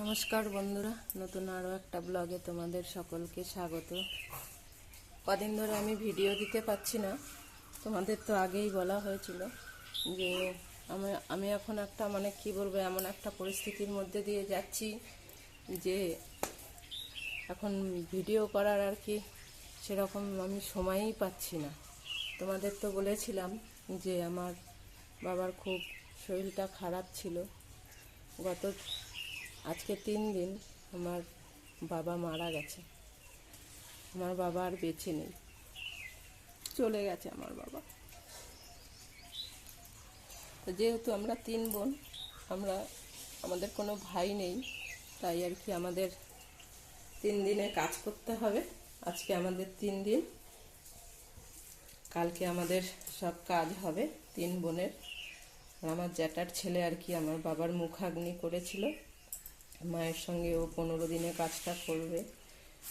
নমস্কার বন্ধুরা, নতুন আরও একটা ব্লগে তোমাদের সকলকে স্বাগত। কদিন ধরে আমি ভিডিও দিতে পারছি না, তোমাদের তো আগেই বলা হয়েছিল যে আমি আমি এখন একটা মানে কি বলব, এমন একটা পরিস্থিতির মধ্যে দিয়ে যাচ্ছি যে এখন ভিডিও করার আর কি সেরকম আমি সময়ই পাচ্ছি না। তোমাদের তো বলেছিলাম যে আমার বাবার খুব শরীরটা খারাপ ছিল। গত আজকে তিন দিন আমার বাবা মারা গেছে। আমার বাবা আর বেঁচে নেই। চলে গেছে আমার বাবা। তো যেহেতু আমরা তিন বোন, আমরা, আমাদের কোনো ভাই নেই, তাই আর কি আমাদের তিন দিনে কাজ করতে হবে। আজকে আমাদের তিন দিন। কালকে আমাদের সব কাজ হবে তিন বোনের। আমার জ্যাঠার ছেলে আর কি আমার বাবার মুখাগ্নি করেছিল। মায়ের সঙ্গে ও পনেরো দিনে কাজটা করবে।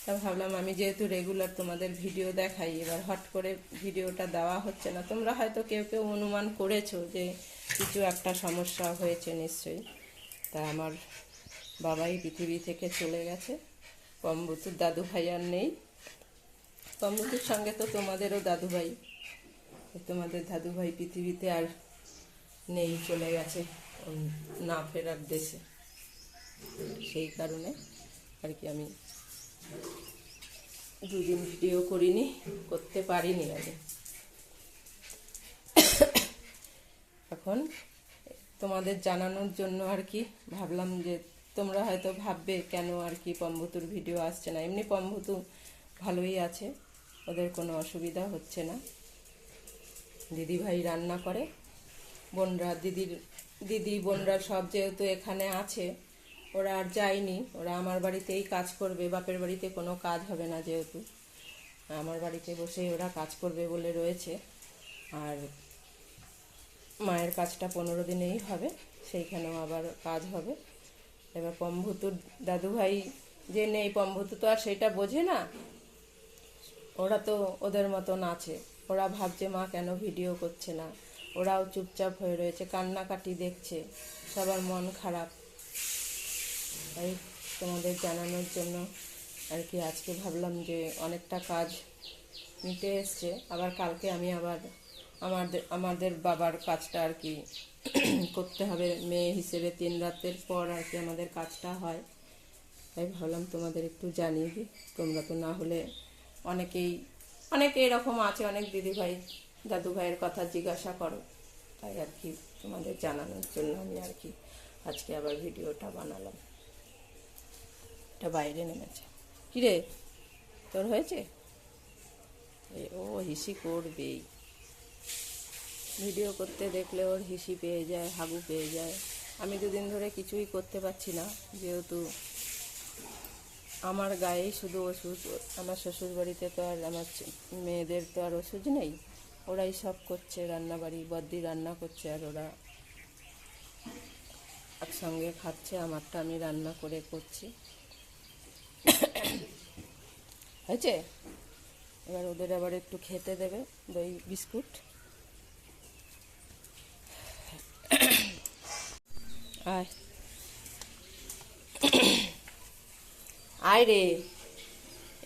তা ভাবলাম আমি যেহেতু রেগুলার তোমাদের ভিডিও দেখাই, এবার হট করে ভিডিওটা দেওয়া হচ্ছে না। তোমরা হয়তো কেউ কেউ অনুমান করেছ যে কিছু একটা সমস্যা হয়েছে নিশ্চয়ই। তা আমার বাবাই পৃথিবী থেকে চলে গেছে। কম্বুতুর দাদু ভাই আর নেই। কম্বুতুর সঙ্গে তো তোমাদেরও দাদু ভাই। তোমাদের দাদু ভাই পৃথিবীতে আর নেই, চলে গেছে। না ফেরার দেশে। সেই কারণে আর কি আমি দুদিন ভিডিও করিনি, করতে পারিনি আমি এখন তোমাদের জানানোর জন্য আর কি ভাবলাম যে তোমরা হয়তো ভাববে কেন আর কি পম্বতুর ভিডিও আসছে না। এমনি পম্বতু ভালোই আছে, ওদের কোনো অসুবিধা হচ্ছে না। দিদিভাই রান্না করে, বোনরা, দিদির, দিদি, বোনরা সব যেহেতু এখানে আছে ওরা আর যায়নি। ওরা আমার বাড়িতেই কাজ করবে। বাপের বাড়িতে কোনো কাজ হবে না যেহেতু। আমার বাড়িতে বসেই ওরা কাজ করবে বলে রয়েছে। আর মায়ের কাজটা পনেরো দিনেই হবে। সেইখানেও আবার কাজ হবে। এবার পম্ভুতুর দাদুভাই যে নেই, পম্ভুতু তো আর সেটা বোঝে না। ওরা তো ওদের মতন আছে। ওরা ভাবছে, মা, কেন ভিডিও করছে না? ওরাও চুপচাপ হয়ে রয়েছে, কান্নাকাটি দেখছে। সবার মন খারাপ। তাই তোমাদের জানানোর জন্য আর কি আজকে ভাবলাম যে অনেকটা কাজ নিতে এসছে। আবার কালকে আমি আবার আমাদের আমাদের বাবার কাজটা আর কি করতে হবে। মেয়ে হিসেবে তিন রাতের পর আর কি আমাদের কাজটা হয়। তাই ভাবলাম তোমাদের একটু জানিয়ে দিই। তোমরা তো না হলে অনেকেই, অনেকে এরকম আছে, অনেক দিদিভাই দাদু ভাইয়ের কথা জিজ্ঞাসা করো। তাই আর কি তোমাদের জানানোর জন্য আমি আর কি আজকে আবার ভিডিওটা বানালাম। এটা বাইরে নেমেছে। কিরে, তোর হয়েছে? ও হিসি করবেই। ভিডিও করতে দেখলে ওর হিসি পেয়ে যায়, হাগু পেয়ে যায়। আমি দুদিন ধরে কিছুই করতে পারছি না, যেহেতু আমার গায়েই শুধু ওষুধ, আমার শ্বশুর বাড়িতে তো আর আমার মেয়েদের তো আর ওষুধ নেই। ওরাই সব করছে, রান্নাবাড়ি, বদ্দি রান্না করছে আর ওরা একসঙ্গে খাচ্ছে, আমারটা আমি রান্না করে করছি। হয়েছে? এবার ওদের আবার একটু খেতে দেবে, দই, বিস্কুট। আয়। আয় রে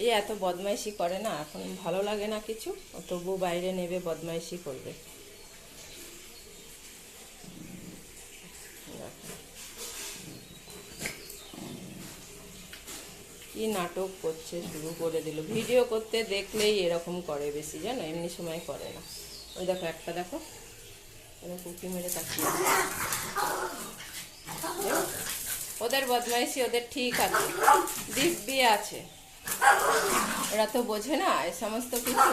এই এত বদমাইশি করে না, এখন ভালো লাগে না কিছু? তবু বাইরে নেবে, বদমাইশি করবে। কি নাটক করছে, শুরু করে দিল। ভিডিও করতে দেখলেই এরকম করে বেশি, জানো? এমনি সময় করে না। ওই দেখো, একটা দেখো। এরকম কুকি মেরে তাকিয়ে ওদের বদমাইশি ওদের ঠিক আছে। দিব্যি আছে। ওরা তো বোঝে না, এ সমস্ত কিছু।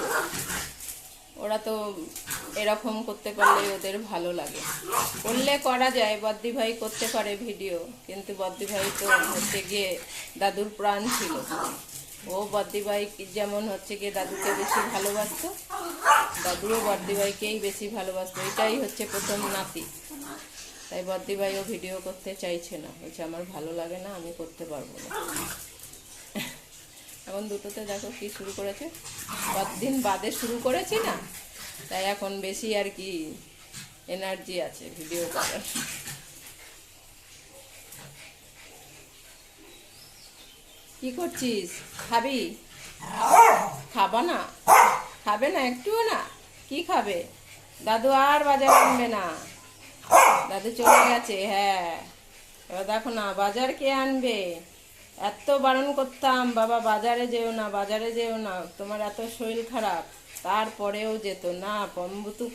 ওরা তো এরকম করতে পারলে ওদের ভালো লাগে। করলে করা যায়, বদ্দি ভাই করতে পারে ভিডিও, কিন্তু বদ্দি ভাই তো হচ্ছে গিয়ে দাদুর প্রাণ ছিল। ও বদ্দি ভাই যেমন হচ্ছে গিয়ে দাদুকে বেশি ভালোবাসতো, দাদুও বদ্দি ভাইকেই বেশি ভালোবাসতো। এটাই হচ্ছে প্রথম নাতি। তাই বদ্দি ভাইও ভিডিও করতে চাইছে না। বলছে, আমার ভালো লাগে না, আমি করতে পারব না। এখন দুটোতে দেখো কি শুরু করেছে। কতদিন বাদে শুরু করেছি না? তাই এখন বেশি আর কি এনার্জি আছে ভিডিও করার। কি করছিস? খাবি? খাবা না? খাবে না? একটুও না? কি খাবে? দাদু আর বাজার আনবে না। দাদু চলে গেছে হ্যাঁ। এবার দেখো না, বাজার কে আনবে? এত বারণ করতাম, বাবা বাজারে যেও না, বাজারে যেও না, তোমার এত শরীর খারাপ। তারপরেও যেত, না, পম্বুতু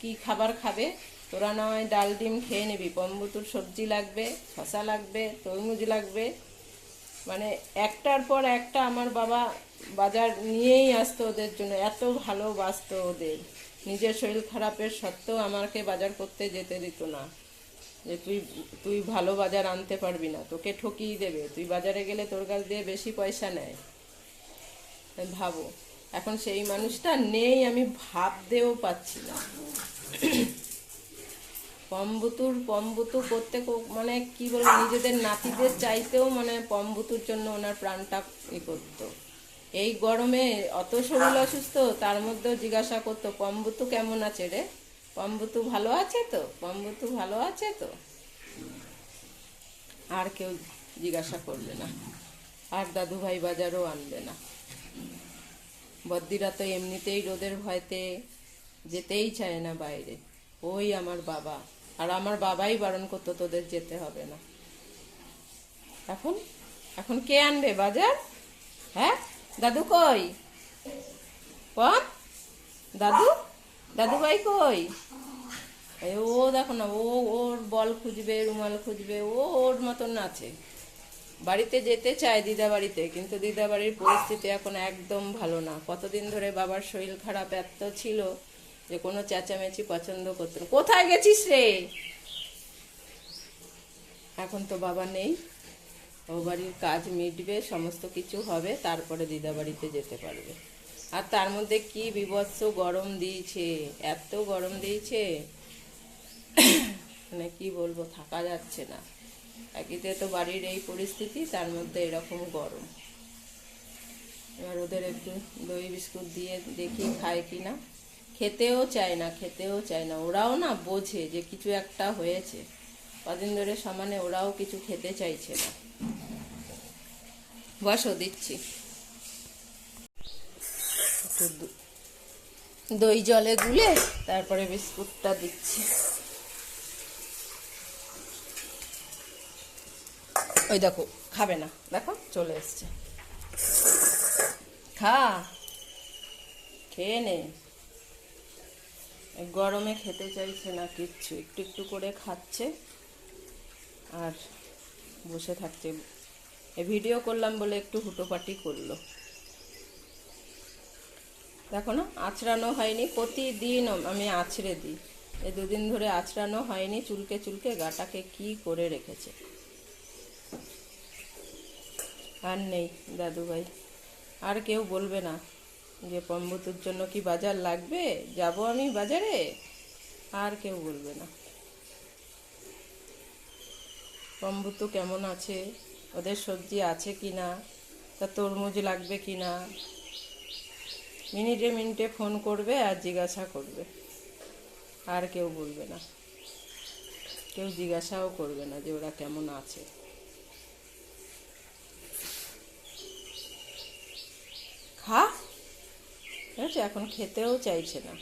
কি খাবার খাবে? তোরা নয় ডাল ডিম খেয়ে নিবি, পম্বুতুর সবজি লাগবে, শশা লাগবে, তরমুজ লাগবে। মানে একটার পর একটা আমার বাবা বাজার নিয়েই আসতো ওদের জন্য, এত ভালোবাসতো ওদের। নিজের শরীর খারাপের সত্ত্বেও আমাকে বাজার করতে যেতে দিত না। যে তুই তুই ভালো বাজার আনতে পারবি না, তোকে ঠকিয়ে দেবে। তুই বাজারে গেলে তোর কাছ দিয়ে বেশি পয়সা নেয়। ভাবো। এখন সেই মানুষটা নেই, আমি ভাবতেও পাচ্ছি না। পম্বুতুর, পম্বুতু করতে মানে কি বলব, নিজেদের নাতিদের চাইতেও মানে পম্বুতুর জন্য ওনার প্রাণটা ই করতো। এই গরমে অত শরীর অসুস্থ, তার মধ্যেও জিজ্ঞাসা করতো, পম্বুতু কেমন আছে রে? পম্বুতু ভালো আছে তো? পম্বুতু ভালো আছে তো? আর কেউ জিজ্ঞাসা করবে না। আর দাদু ভাই বাজারও আনবে না। বদ্দিরা তো এমনিতেই রোদের ভয়তে যেতেই চায় না বাইরে। ওই আমার বাবা। আর আমার বাবাই বারণ করতো, তোদের যেতে হবে না। এখন? এখন কে আনবে বাজার? হ্যাঁ? দাদু কই? পম? দাদু? দাদু ভাই কই ও দেখো না, ও ওর বল খুঁজবে, রুমাল খুঁজবে, ও ওর মতন আছে বাড়িতে যেতে চায় দিদা বাড়িতে কিন্তু দিদা বাড়ির পরিস্থিতি এখন একদম ভালো না। কতদিন ধরে বাবার শরীর খারাপ, এত ছিল যে কোনো চেঁচামেচি পছন্দ করতো। কোথায় গেছিস রে? এখন তো বাবা নেই। ও বাড়ির কাজ মিটবে, সমস্ত কিছু হবে, তারপরে দিদা বাড়িতে যেতে পারবে। আর তার মধ্যে কি বিভৎস গরম দিয়েছে, এত গরম দিয়েছে। মানে কি বলব, থাকা যাচ্ছে না। একইতে তো বাড়ির এই পরিস্থিতি, তার মধ্যে এরকম গরম। এবার ওদের একটু দই বিস্কুট দিয়ে দেখি খায় কি না খেতেও চায় না, খেতেও চায় না। ওরাও না বোঝে যে কিছু একটা হয়েছে। কদিন ধরে সমানে ওরাও কিছু খেতে চাইছে না। বসো, দিচ্ছি। দই জলে গুলে তারপরে বিস্কুটটা দিচ্ছি। ওই দেখো, খাবে না। দেখো, চলে এসছে। খা। খেয়ে নে। গরমে খেতে চাইছে না কিচ্ছু। একটু একটু করে খাচ্ছে আর বসে থাকছে। এ ভিডিও করলাম বলে একটু হুটোপাটি করল। দেখো না, আঁচড়ানো হয়নি। প্রতিদিন আমি আছড়ে দিই। এই দুদিন ধরে আছড়ানো হয়নি। চুলকে চুলকে গাটাকে কি করে রেখেছে? আর নেই দাদু ভাই আর কেউ বলবে না যে পম্বতুর জন্য কি বাজার লাগবে? যাব আমি বাজারে? আর কেউ বলবে না। পম্বুতু কেমন আছে? ওদের সবজি আছে কি না? তা তরমুজ লাগবে কি না? মিনিটে মিনিটে ফোন করবে আর জিজ্ঞাসা করবে। আর কেউ বলবে না। কেউ জিজ্ঞাসাও করবে না যে ওরা কেমন আছে। খা ঠিক আছে এখন খেতেও চাইছে না।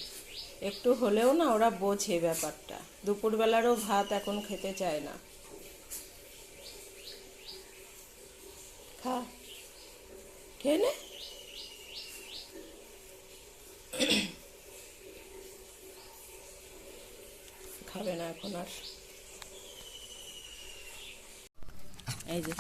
একটু হলেও না ওরা বোঝে ব্যাপারটা। দুপুরবেলারও ভাত এখন খেতে চায় না। খা। খেয়ে নে। খাবে না এখন আর। এই যে,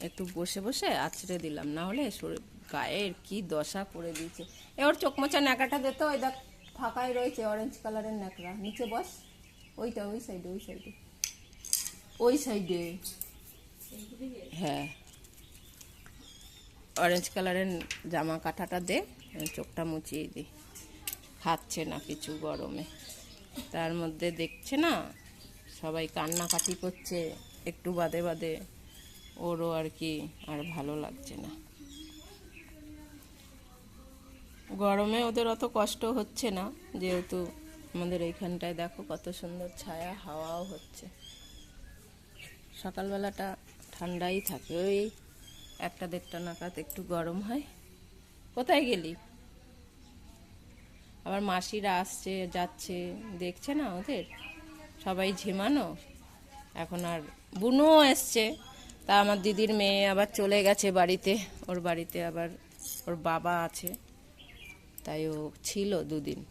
একটু বসে বসে আছড়ে দিলাম। না হলে শরীর গায়ের কি দশা করে দিয়েছে। এ ওর চোখ মোচা ন্যাকাটা দিত ওই দেখ ফাঁকাই রয়েছে অরেঞ্জ কালারের ন্যাকড়া। নিচে বস। ওইটা ওই সাইডে ওই সাইডে ওই সাইডে হ্যাঁ। অরেঞ্জ কালারের জামা কাঁটাটা দে, চোখটা মুচিয়ে দিই খাচ্ছে না কিছু গরমে। তার মধ্যে দেখছে না, সবাই কান্নাকাটি করছে, একটু বাদে বাদে। ওরও আর কি, আর ভালো লাগছে না। গরমে ওদের অত কষ্ট হচ্ছে না, যেহেতু আমাদের এইখানটায় দেখো কত সুন্দর ছায়া, হাওয়াও হচ্ছে। সকালবেলাটা ঠান্ডাই থাকে, ওই একটা দেড়টা নাগাদ একটু গরম হয়। কোথায় গেলি? আবার মাসিরা আসছে, যাচ্ছে, দেখছে না ওদের? সবাই ঝিমানো? এখন আর বুনুও এসছে, তা আমার দিদির মেয়ে আবার চলে গেছে বাড়িতে, ওর বাড়িতে আবার ওর বাবা আছে। তাই ও ছিল দুদিন।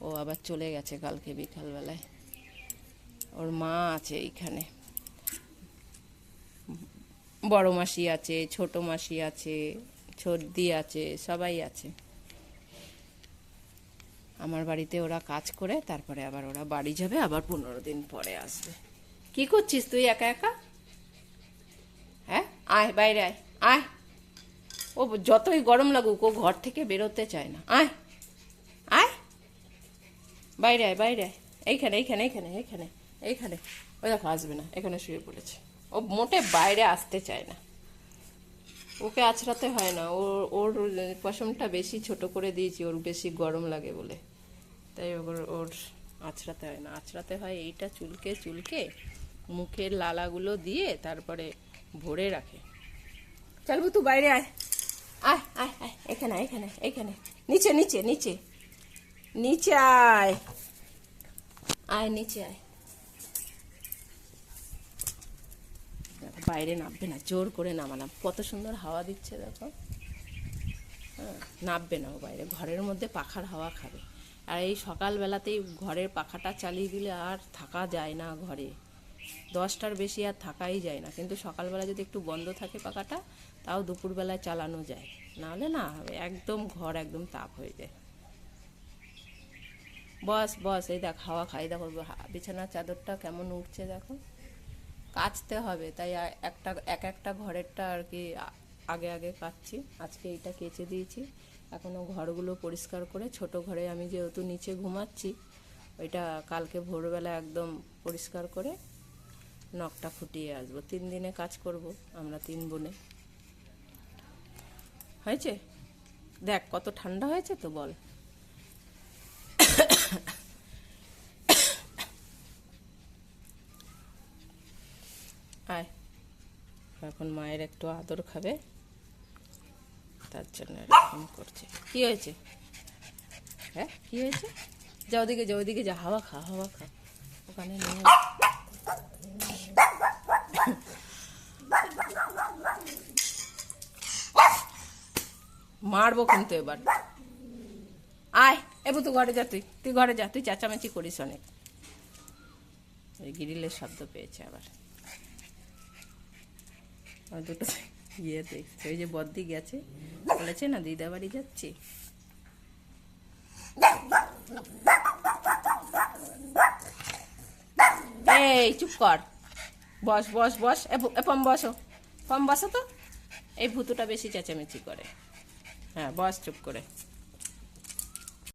ও আবার চলে গেছে কালকে বিকালবেলায়। ওর মা আছে এইখানে। বড় মাসি আছে, ছোট মাসি আছে ছর্দি আছে, সবাই আছে। আমার বাড়িতে ওরা কাজ করে, তারপরে আবার ওরা বাড়ি যাবে, আবার পনেরো দিন পরে আসবে। কি করছিস তুই একা একা? হ্যাঁ? আয়, বাইরে আয়। আয়। ও যতই গরম লাগুক, ও ঘর থেকে বেরোতে চায় না। আয় আয়। বাইরে আয় বাইরে আয়। এইখানে এইখানে এইখানে এইখানে এইখানে। ওই দেখো, আসবে না, এখানে শুয়ে পড়েছে। ও মোটে বাইরে আসতে চায় না। ওকে আছড়াতে হয় না। ওর ওর পশমটা বেশি ছোট করে দিয়েছি, ওর বেশি গরম লাগে বলে। তাই ওর ওর আছড়াতে হয় না। আছড়াতে হয় এইটা চুলকে চুলকে মুখের লালাগুলো দিয়ে তারপরে ভরে রাখে। চলবো, তুই বাইরে আয়। আয় আয় আয়, এখানে এখানে এখানে। নিচে নিচে নিচে। নিচে আয়। আয়, নিচে আয়। বাইরে নামবে না, জোর করে নামালাম কত সুন্দর হাওয়া দিচ্ছে, দেখো। হ্যাঁ নামবে না ও বাইরে। ঘরের মধ্যে পাখার হাওয়া খাবে। আর এই সকালবেলাতেই ঘরের পাখাটা চালিয়ে দিলে আর থাকা যায় না ঘরে। দশটার বেশি আর থাকাই যায় না। কিন্তু সকালবেলা যদি একটু বন্ধ থাকে পাখাটা, তাও দুপুরবেলায় চালানো যায়। নাহলে না, একদম ঘর একদম তাপ হয়ে যায়। বস বস, এই দেখ, হাওয়া খাই, দেখো বিছানার চাদরটা কেমন উঠছে দেখো। কাচতে হবে, তাই একটা, এক একটা ঘরেরটা আর কি আগে আগে কাচ্ছি। আজকে এইটা কেচে দিয়েছি। এখনও ঘরগুলো পরিষ্কার করে, ছোট ঘরে আমি যেহেতু নিচে ঘুমাচ্ছি, ওইটা কালকে ভোরবেলা একদম পরিষ্কার করে নখটা ফুটিয়ে আসব। তিন দিনে কাজ করব আমরা তিন বোনে। হয়েছে? দেখ, কত ঠান্ডা হয়েছে তো বল। আয়। এখন মায়ের একটু আদর খাবে। তার জন্য এরকম করছে। কি হয়েছে? হ্যাঁ কি হয়েছে? যা ওদিকে যা ওদিকে যা। হাওয়া খা হাওয়া খা। ওখানে নিয়ে মারবো কিন্তু এবার। আয় এবু তুই ঘরে যা, তুই তুই ঘরে যা, তুই চেঁচামেচি করিস অনেক। গিরিলের শব্দ পেয়েছে আবার। দুটো ইয়ে দেখছে, ওই যে বদ্দি গেছে, বলেছে না, দিদা বাড়ি যাচ্ছি? এই, চুপ কর। বস বস বস। এ ভু- পম, বসো। পম, বসো তো? এই ভুতুটা বেশি চেঁচামেচি করে। হ্যাঁ বস, চুপ করে।